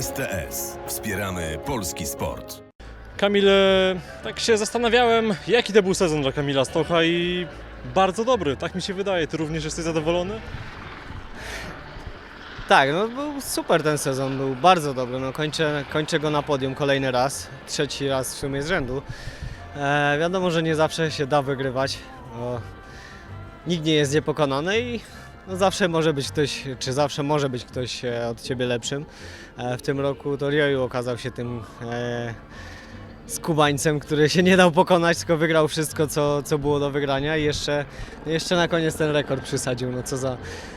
STS. Wspieramy polski sport. Kamil, tak się zastanawiałem, jaki to był sezon dla Kamila Stocha i bardzo dobry, tak mi się wydaje. Ty również jesteś zadowolony? Tak, no był super ten sezon, był bardzo dobry. No, kończę, kończę go na podium kolejny raz, trzeci raz w sumie z rzędu. E, wiadomo, że nie zawsze się da wygrywać. Bo nikt nie jest niepokonany i no, zawsze może być ktoś, czy zawsze może być ktoś e, od ciebie lepszym. E, w tym roku to Rioju okazał się tym e, skubańcem, który się nie dał pokonać, tylko wygrał wszystko, co, co było do wygrania i jeszcze, jeszcze na koniec ten rekord przysadził. No co za,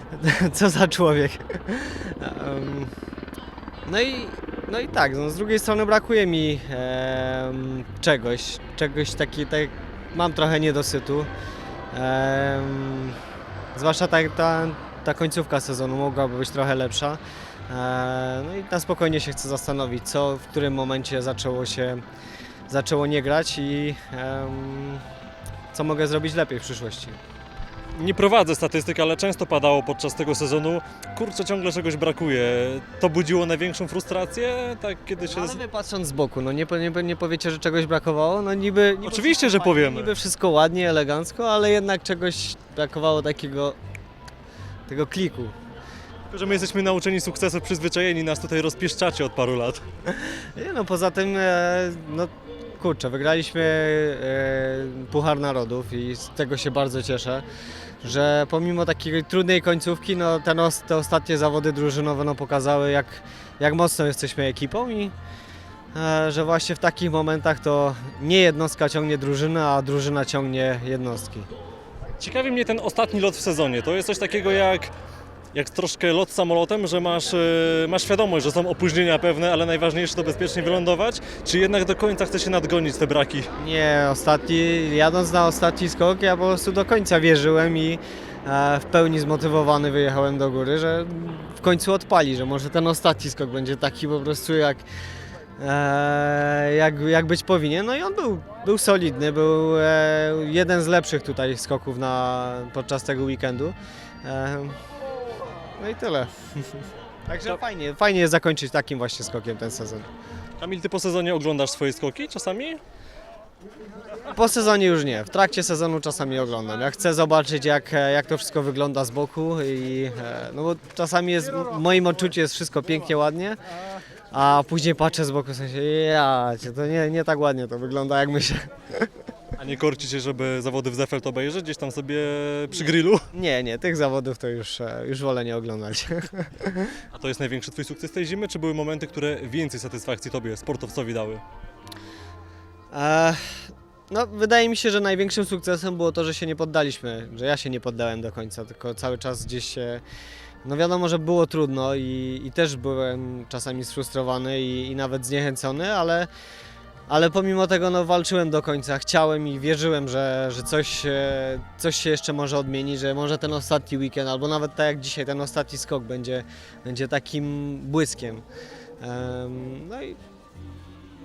co za człowiek. No i, no i tak, no z drugiej strony brakuje mi czegoś, czegoś taki, tak, mam trochę niedosytu. Zwłaszcza ta, ta, ta końcówka sezonu mogłaby być trochę lepsza. E, no i na spokojnie się chcę zastanowić, co w którym momencie zaczęło się, zaczęło nie grać i em, co mogę zrobić lepiej w przyszłości. Nie prowadzę statystyk, ale często padało podczas tego sezonu, kurczę, ciągle czegoś brakuje. To budziło największą frustrację, tak kiedy się... No, ale wy patrząc z boku, no nie, nie, nie powiecie, że czegoś brakowało? No niby... niby Oczywiście, że powiemy. Niby wszystko ładnie, elegancko, ale jednak czegoś brakowało takiego... tego kliku. Tylko, że my jesteśmy nauczeni sukcesu, przyzwyczajeni, nas tutaj rozpieszczacie od paru lat. Nie, no poza tym, e, no kurczę, wygraliśmy e, Puchar Narodów i z tego się bardzo cieszę, że pomimo takiej trudnej końcówki, no ten te ostatnie zawody drużynowe no, pokazały jak, jak mocno jesteśmy ekipą i e, że właśnie w takich momentach to nie jednostka ciągnie drużynę, a drużyna ciągnie jednostki. Ciekawi mnie ten ostatni lot w sezonie. To jest coś takiego jak, jak troszkę lot samolotem, że masz, e, masz świadomość, że są opóźnienia pewne, ale najważniejsze to bezpiecznie wylądować, czy jednak do końca chce się nadgonić te braki? Nie, ostatni, jadąc na ostatni skok, ja po prostu do końca wierzyłem i e, w pełni zmotywowany wyjechałem do góry, że w końcu odpali, że może ten ostatni skok będzie taki po prostu jak, e, jak, jak być powinien. No i on był, był solidny, był jeden z lepszych tutaj skoków na, podczas tego weekendu. No i tyle. Także fajnie, fajnie jest zakończyć takim właśnie skokiem ten sezon. Kamil, ty po sezonie oglądasz swoje skoki czasami? Po sezonie już nie. W trakcie sezonu czasami oglądam. Ja chcę zobaczyć, jak, jak to wszystko wygląda z boku i e, no bo czasami jest, w moim odczuciu jest wszystko pięknie, ładnie, a później patrzę z boku w sensie, ja, cię, to nie, nie tak ładnie to wygląda, jak myślę. A nie korci się, żeby zawody w Zefelt obejrzeć gdzieś tam sobie przy grillu? Nie, nie, tych zawodów to już, e, już wolę nie oglądać. A to jest największy twój sukces tej zimy, czy były momenty, które więcej satysfakcji tobie, sportowcowi dały? E, No, wydaje mi się, że największym sukcesem było to, że się nie poddaliśmy, że ja się nie poddałem do końca, tylko cały czas gdzieś się. No wiadomo, że było trudno i, i też byłem czasami sfrustrowany i, i nawet zniechęcony, ale, ale pomimo tego no, walczyłem do końca, chciałem i wierzyłem, że, że coś, e, coś się jeszcze może odmienić, że może ten ostatni weekend, albo nawet tak jak dzisiaj, ten ostatni skok będzie, będzie takim błyskiem. Em, No i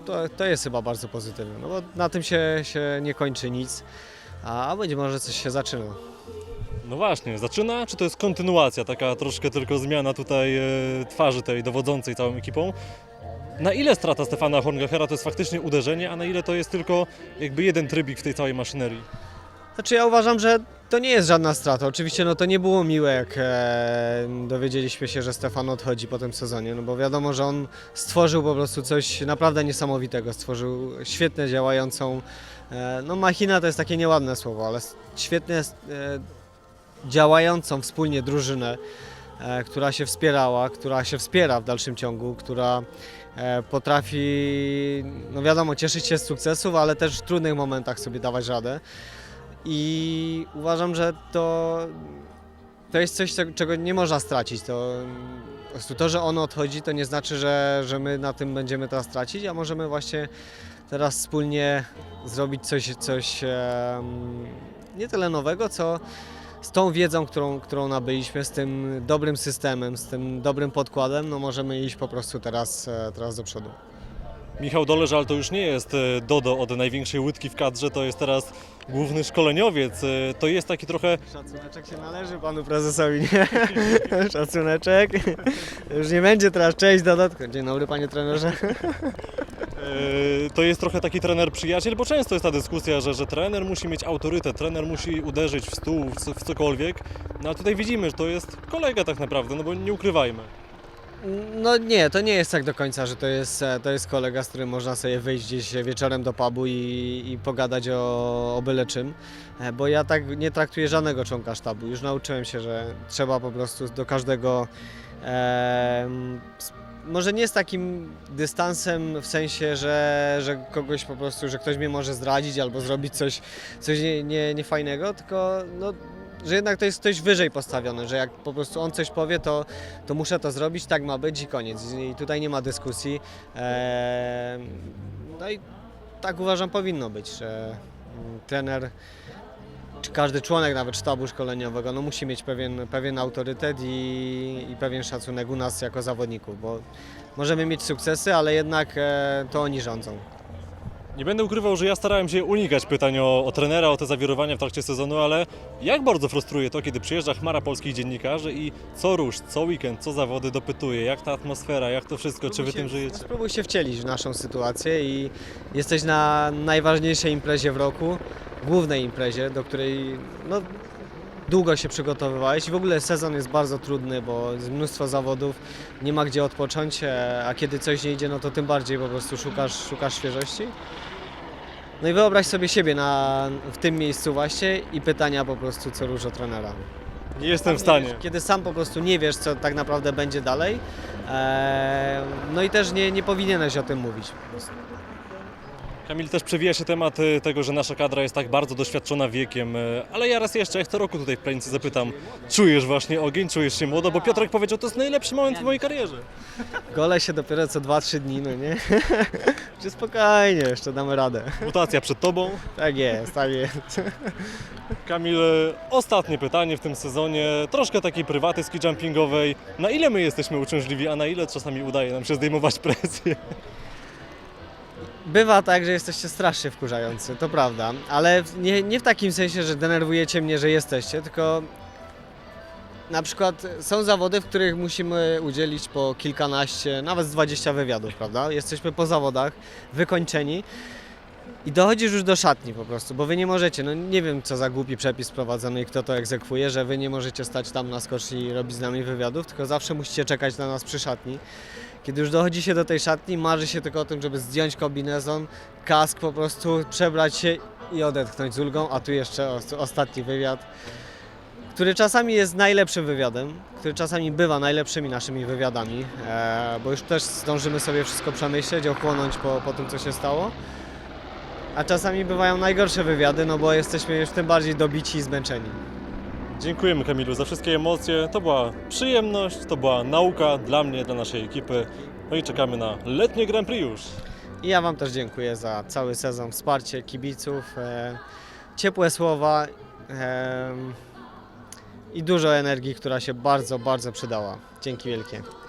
to, to jest chyba bardzo pozytywne, no bo na tym się, się nie kończy nic, a być może coś się zaczyna. No właśnie, zaczyna, czy to jest kontynuacja, taka troszkę tylko zmiana tutaj e, twarzy tej dowodzącej całą ekipą? Na ile strata Stefana Horngachera to jest faktycznie uderzenie, a na ile to jest tylko jakby jeden trybik w tej całej maszynerii? Znaczy ja uważam, że to nie jest żadna strata. Oczywiście no to nie było miłe, jak e, dowiedzieliśmy się, że Stefan odchodzi po tym sezonie, no bo wiadomo, że on stworzył po prostu coś naprawdę niesamowitego. Stworzył świetnie działającą, e, no machina to jest takie nieładne słowo, ale świetnie e, działającą wspólnie drużynę, e, która się wspierała, która się wspiera w dalszym ciągu, która potrafi, no wiadomo, cieszyć się z sukcesów, ale też w trudnych momentach sobie dawać radę. I uważam, że to, to jest coś, co- czego nie można stracić. To, to, że on odchodzi, to nie znaczy, że, że my na tym będziemy teraz tracić, a możemy właśnie teraz wspólnie zrobić coś, coś nie tyle nowego, co z tą wiedzą, którą, którą nabyliśmy, z tym dobrym systemem, z tym dobrym podkładem, no możemy iść po prostu teraz, e, teraz do przodu. Michał Doleżal to już nie jest e, Dodo od największej łydki w kadrze, to jest teraz główny szkoleniowiec. E, To jest taki trochę Szacuneczek się należy panu prezesowi, nie? Szacuneczek. Już nie będzie teraz cześć dodatku. Dzień dobry panie trenerze. E, To jest trochę taki trener przyjaciel, bo często jest ta dyskusja, że, że trener musi mieć autorytet, trener musi uderzyć w stół, w, w cokolwiek. No a tutaj widzimy, że to jest kolega tak naprawdę, no bo nie ukrywajmy. No nie, to nie jest tak do końca, że to jest, e, to jest kolega, z którym można sobie wyjść gdzieś wieczorem do pubu i, i pogadać o, o byle czym, E, bo ja tak nie traktuję żadnego członka sztabu. Już nauczyłem się, że trzeba po prostu do każdego może nie z takim dystansem w sensie, że, że kogoś po prostu, że ktoś mnie może zdradzić albo zrobić coś, coś nie, nie, niefajnego, tylko no, że jednak to jest ktoś wyżej postawiony, że jak po prostu on coś powie, to, to muszę to zrobić, tak ma być i koniec. I tutaj nie ma dyskusji. No i tak uważam powinno być, że mm, trener czy każdy członek nawet sztabu szkoleniowego no musi mieć pewien, pewien autorytet i, i pewien szacunek u nas jako zawodników, bo możemy mieć sukcesy, ale jednak e, to oni rządzą. Nie będę ukrywał, że ja starałem się unikać pytań o, o trenera, o te zawirowania w trakcie sezonu, ale jak bardzo frustruje to, kiedy przyjeżdża chmara polskich dziennikarzy i co rusz, co weekend, co zawody dopytuje, jak ta atmosfera, jak to wszystko, czy wy tym żyjecie? Spróbuj się wcielić w naszą sytuację i jesteś na najważniejszej imprezie w roku, głównej imprezie, do której no, długo się przygotowywałeś i w ogóle sezon jest bardzo trudny, bo jest mnóstwo zawodów, nie ma gdzie odpocząć, e, a kiedy coś nie idzie, no to tym bardziej po prostu szukasz, szukasz świeżości. No i wyobraź sobie siebie na, w tym miejscu właśnie i pytania po prostu co róż o trenera. Nie jestem w stanie. Kiedy sam po prostu nie wiesz, co tak naprawdę będzie dalej, e, no i też nie, nie powinieneś o tym mówić. Kamil, też przewija się temat y, tego, że nasza kadra jest tak bardzo doświadczona wiekiem, y, ale ja raz jeszcze, jak co roku tutaj w Plenicy zapytam, czujesz właśnie ogień, czujesz się młodo, bo Piotrek powiedział, to jest najlepszy moment w mojej karierze. Gole się dopiero co 2-3 dni, no nie? Czy spokojnie, jeszcze damy radę. Mutacja przed tobą. Tak jest, tak jest. Kamil, y, ostatnie pytanie w tym sezonie, troszkę takiej prywaty ski jumpingowej. Na ile my jesteśmy uciążliwi, a na ile czasami udaje nam się zdejmować presję? Bywa tak, że jesteście strasznie wkurzający, to prawda, ale nie, nie w takim sensie, że denerwujecie mnie, że jesteście, tylko na przykład są zawody, w których musimy udzielić po kilkanaście, nawet z 20 wywiadów, prawda? Jesteśmy po zawodach, wykończeni i dochodzisz już do szatni po prostu, bo wy nie możecie, no nie wiem co za głupi przepis wprowadzony i kto to egzekwuje, że wy nie możecie stać tam na skoczni i robić z nami wywiadów, tylko zawsze musicie czekać na nas przy szatni. Kiedy już dochodzi się do tej szatni, marzy się tylko o tym, żeby zdjąć kombinezon, kask po prostu, przebrać się i odetchnąć z ulgą, a tu jeszcze os- ostatni wywiad, który czasami jest najlepszym wywiadem, który czasami bywa najlepszymi naszymi wywiadami, e, bo już też zdążymy sobie wszystko przemyśleć, ochłonąć po, po tym, co się stało. A czasami bywają najgorsze wywiady, no bo jesteśmy już tym bardziej dobici i zmęczeni. Dziękujemy Kamilu za wszystkie emocje. To była przyjemność, to była nauka dla mnie, dla naszej ekipy. No i czekamy na letnie Grand Prix już. I ja Wam też dziękuję za cały sezon, wsparcie kibiców, e, ciepłe słowa e, i dużo energii, która się bardzo, bardzo przydała. Dzięki wielkie.